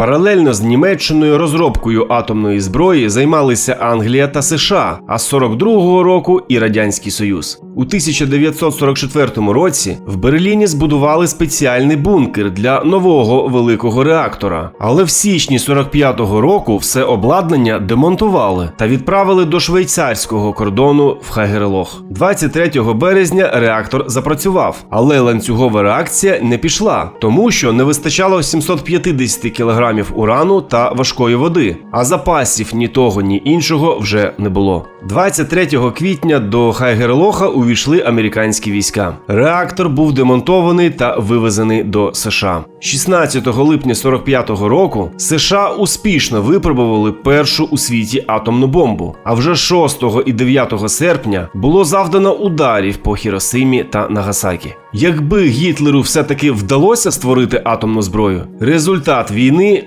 Паралельно з Німеччиною розробкою атомної зброї займалися Англія та США, а з 42-го року і Радянський Союз. У 1944 році в Берліні збудували спеціальний бункер для нового великого реактора. Але в січні 45-го року все обладнання демонтували та відправили до швейцарського кордону в Хагерлох. 23 березня реактор запрацював, але ланцюгова реакція не пішла, тому що не вистачало 750 кг урану та важкої води, а запасів ні того, ні іншого вже не було. 23 квітня до Хайгерлоха увійшли американські війська. Реактор був демонтований та вивезений до США. 16 липня 45-го року США успішно випробували першу у світі атомну бомбу. А вже 6 і 9 серпня було завдано ударів по Хіросимі та Нагасакі. Якби Гітлеру все-таки вдалося створити атомну зброю, результат війни